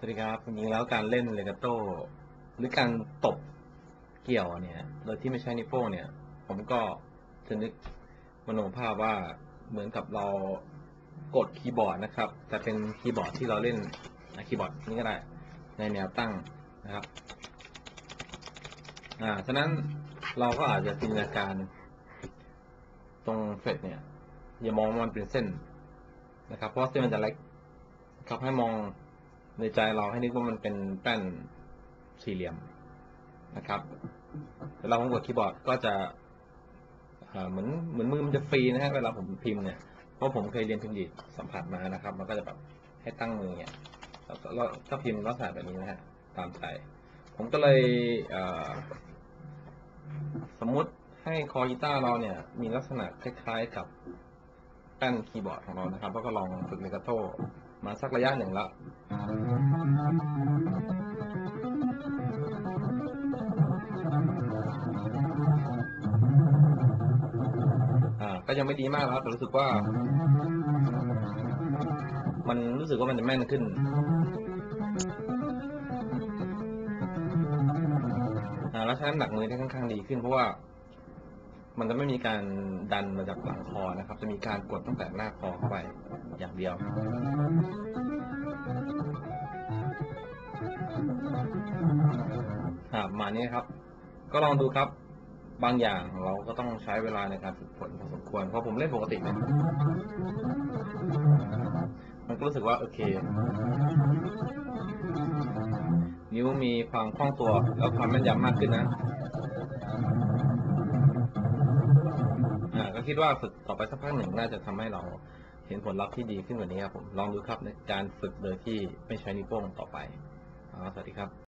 สวัสดีครับจริงๆแล้วการเล่นเลกาโต้หรือการตบเกี่ยวเนี่ย โดยที่ไม่ใช้นิ้วโป้งเนี่ย ผมก็จะนึกมโนภาพว่าเหมือนกับเรากดคีย์บอร์ดนะครับ แต่เป็นคีย์บอร์ดที่เราเล่นอะคีย์บอร์ดนี่ก็ได้ ในแนวตั้งนะครับ อ่า ฉะนั้นเราก็อาจจะจินตนาการ ตรงเฟดเนี่ย อย่ามองมันเป็นเส้นนะครับ เพราะเส้นมันจะเล็กครับให้มอง ในใจเราให้นึกว่ามันเป็นแป้นสี่เหลี่ยมนะครับเวลาผมกดคีย์บอร์ดก็จะเหมือนเหมือนมือมันจะฟรีนะฮะเวลาผมพิมพ์เนี่ยเพราะผมเคยเรียนพิมพ์ดีดสัมผัสมานะครับ มันก็จะแบบให้ตั้งมือเนี่ยแล้วก็แล้วถ้าพิมพ์ก็ใส่แบบนี้นะฮะตามใจ ผมก็เลยเสมมุติให้คอกีตาร์เราเนี่ย มีลักษณะคล้ายๆกับแป้นคีย์บอร์ดของเรานะครับ แล้วก็ลองฝึกเลกาโต้มาสักระยะหนึ่งแล้ว อ่าก็ยังไม่ดีมากนะครับแต่รู้สึกว่า มันรู้สึกว่ามันจะแม่นขึ้นอ่าแล้วใช้น้ำหนักมือได้ค่อนข้างดีขึ้นเพราะว่ามันจะไม่มีการดันมาจากหลังคอนะครับ จะมีการกดตั้งแต่หน้าคอเข้าไปอย่างเดียว อ่ามานี้ครับ ก็ลองดูครับ บางอย่างเราก็ต้องใช้เวลาในการฝึกฝนพอสมควรเพราะผมเล่นปกติเนี่ยมันก็รู้สึกว่าโอเคนิ้วมีความคล่องตัวแล้วความแม่นยำมากขึ้นนะอ่าก็คิดว่าฝึกต่อไปสักพักหนึ่งน่าจะทำให้เราเห็นผลลัพธ์ที่ดีขึ้นกว่านี้ครับผมลองดูครับในการฝึกโดยที่ไม่ใช้นิ้วโป้งต่อไป สวัสดีครับ